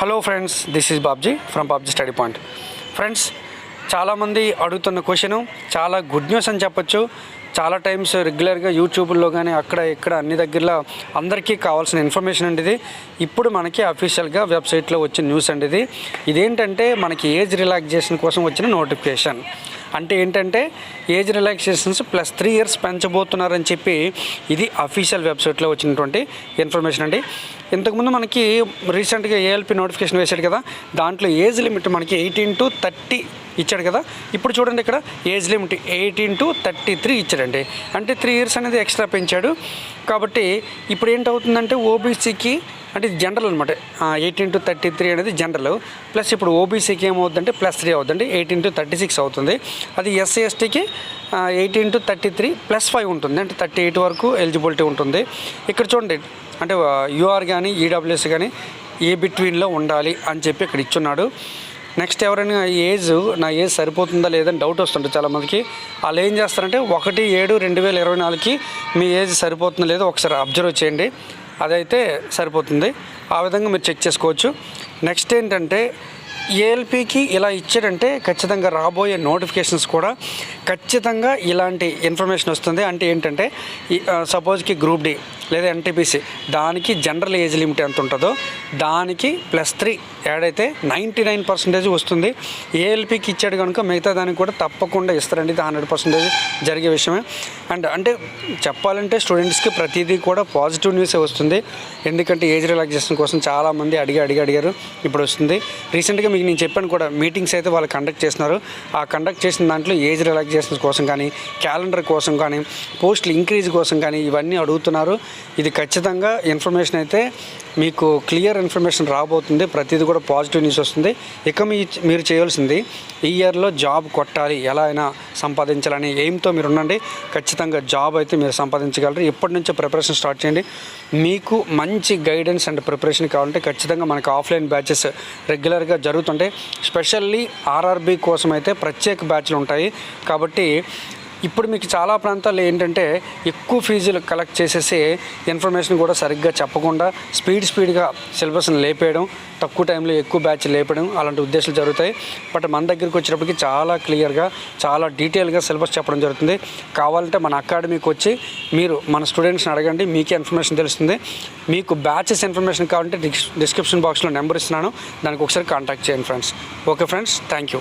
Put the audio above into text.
Hello friends this is Babji from Babji study point friends చాలామంది అడుగుతున్న question చాలా good news అని చెప్పొచ్చు. చాలా టైమ్స్ రెగ్యులర్గా యూట్యూబ్లో కానీ అక్కడ ఇక్కడ అన్ని దగ్గరలో అందరికీ కావాల్సిన ఇన్ఫర్మేషన్ అండి ఇది ఇప్పుడు మనకి అఫీషియల్గా వెబ్సైట్లో వచ్చిన న్యూస్ అండి ఇది. ఇదేంటంటే మనకి ఏజ్ రిలాక్సేషన్ కోసం వచ్చిన నోటిఫికేషన్ అంటే ఏంటంటే age relaxations plus three years పెంచబోతున్నారని చెప్పి ఇది అఫీషియల్ వెబ్సైట్లో వచ్చినటువంటి ఇన్ఫర్మేషన్ అండి. ఇంతకుముందు మనకి రీసెంట్గా ఏఎల్పి నోటిఫికేషన్ వేశాడు కదా దాంట్లో ఏజ్ లిమిట్ మనకి ఎయిటీన్ టు థర్టీ ఇచ్చాడు కదా. ఇప్పుడు చూడండి ఇక్కడ age limit eighteen to thirty three ఇచ్చాడండి. అంటే త్రీ ఇయర్స్ అనేది ఎక్స్ట్రా పెంచాడు. కాబట్టి ఇప్పుడు ఏంటవుతుందంటే ఓబీసీకి అంటే ఇది జనరల్ అనమాట ఎయిటీన్ టు థర్టీ త్రీ అనేది జనరల్ ప్లస్ ఇప్పుడు ఓబీసీకి ఏమవుతుందంటే ప్లస్ త్రీ అవుతుందండి ఎయిటీన్ టు థర్టీ సిక్స్ అవుతుంది. అది ఎస్సీ ఎస్టీకి eighteen to thirty three plus five ఉంటుంది. అంటే థర్టీ ఎయిట్ వరకు ఎలిజిబిలిటీ ఉంటుంది. ఇక్కడ చూడండి అంటే యూఆర్ కానీ ఈడబ్ల్యూఎస్ కానీ ఏ బిట్వీన్లో ఉండాలి అని చెప్పి ఇక్కడ ఇచ్చున్నాడు. నెక్స్ట్ ఎవరైనా ఏజ్ నా ఏజ్ సరిపోతుందా లేదని డౌట్ వస్తుంటుంది చాలామందికి. వాళ్ళు ఏం చేస్తారంటే ఒకటి ఏడు రెండు వేల ఇరవై నాలుగుకి మీ ఏజ్ సరిపోతుందో లేదో ఒకసారి అబ్జర్వ్ చేయండి. అదైతే సరిపోతుంది. ఆ విధంగా మీరు చెక్ చేసుకోవచ్చు. నెక్స్ట్ ఏంటంటే ఏఎల్పికి ఇలా ఇచ్చాడంటే ఖచ్చితంగా రాబోయే నోటిఫికేషన్స్ కూడా ఖచ్చితంగా ఇలాంటి ఇన్ఫర్మేషన్ వస్తుంది. అంటే ఏంటంటే సపోజ్కి గ్రూప్ డి లేదా ఎన్టీపీసీ దానికి జనరల్ ఏజ్ లిమిట్ ఎంత ఉంటుందో దానికి ప్లస్ త్రీ యాడ్ అయితే నైంటీ నైన్ పర్సెంటేజ్ వస్తుంది. ఏఎల్పికి ఇచ్చాడు కనుక మిగతా దానికి కూడా తప్పకుండా ఇస్తారండి. ఇది హండ్రెడ్ పర్సెంటేజ్ జరిగే విషయమే. అండ్ అంటే చెప్పాలంటే స్టూడెంట్స్కి ప్రతిదీ కూడా పాజిటివ్ న్యూసే వస్తుంది. ఎందుకంటే ఏజ్ రిలాక్సేషన్ కోసం చాలామంది అడిగి అడిగి అడిగారు. ఇప్పుడు వస్తుంది. రీసెంట్గా మీకు నేను చెప్పాను కూడా మీటింగ్స్ అయితే వాళ్ళు కండక్ట్ చేస్తున్నారు. ఆ కండక్ట్ చేసిన దాంట్లో ఏజ్ రిలాక్సేషన్ కోసం కానీ క్యాలెండర్ కోసం కానీ పోస్టులు ఇంక్రీజ్ కోసం కానీ ఇవన్నీ అడుగుతున్నారు. ఇది ఖచ్చితంగా ఇన్ఫర్మేషన్ అయితే మీకు క్లియర్ ఇన్ఫర్మేషన్ రాబోతుంది. ప్రతిదీ కూడా పాజిటివ్ న్యూస్ వస్తుంది. ఇక మీ మీరు చేయాల్సింది ఈ ఇయర్లో జాబ్ కొట్టాలి. ఎలా అయినా సంపాదించాలని ఎయిమ్తో మీరు ఉండండి. ఖచ్చితంగా జాబ్ అయితే మీరు సంపాదించగలరు. ఇప్పటి నుంచే ప్రిపరేషన్ స్టార్ట్ చేయండి. మీకు మంచి గైడెన్స్ అండ్ ప్రిపరేషన్ కావాలంటే ఖచ్చితంగా మనకు ఆఫ్లైన్ బ్యాచెస్ రెగ్యులర్గా జరుగుతుంటాయి. స్పెషల్లీ ఆర్ఆర్బీ కోసం అయితే ప్రత్యేక బ్యాచ్లు ఉంటాయి కాబట్టి ఇప్పుడు మీకు చాలా ప్రాంతాల్లో ఏంటంటే ఎక్కువ ఫీజులు కలెక్ట్ చేసేసి ఇన్ఫర్మేషన్ కూడా సరిగ్గా చెప్పకుండా స్పీడ్ స్పీడ్గా సిలబస్ని లేపేయడం తక్కువ టైంలో ఎక్కువ బ్యాచ్ లేపడం అలాంటి ఉద్దేశాలు జరుగుతాయి. బట్ మన దగ్గరికి వచ్చేటప్పటికి చాలా క్లియర్గా చాలా డీటెయిల్గా సిలబస్ చెప్పడం జరుగుతుంది. కావాలంటే మన అకాడమీకి వచ్చి మీరు మన స్టూడెంట్స్ని అడగండి మీకే ఇన్ఫర్మేషన్ తెలుస్తుంది. మీకు బ్యాచెస్ ఇన్ఫర్మేషన్ కావాలంటే డిస్క్రిప్షన్ బాక్స్లో నెంబర్ ఇస్తున్నాను. దానికి ఒకసారి కాంటాక్ట్ చేయండి friends okay friends thank you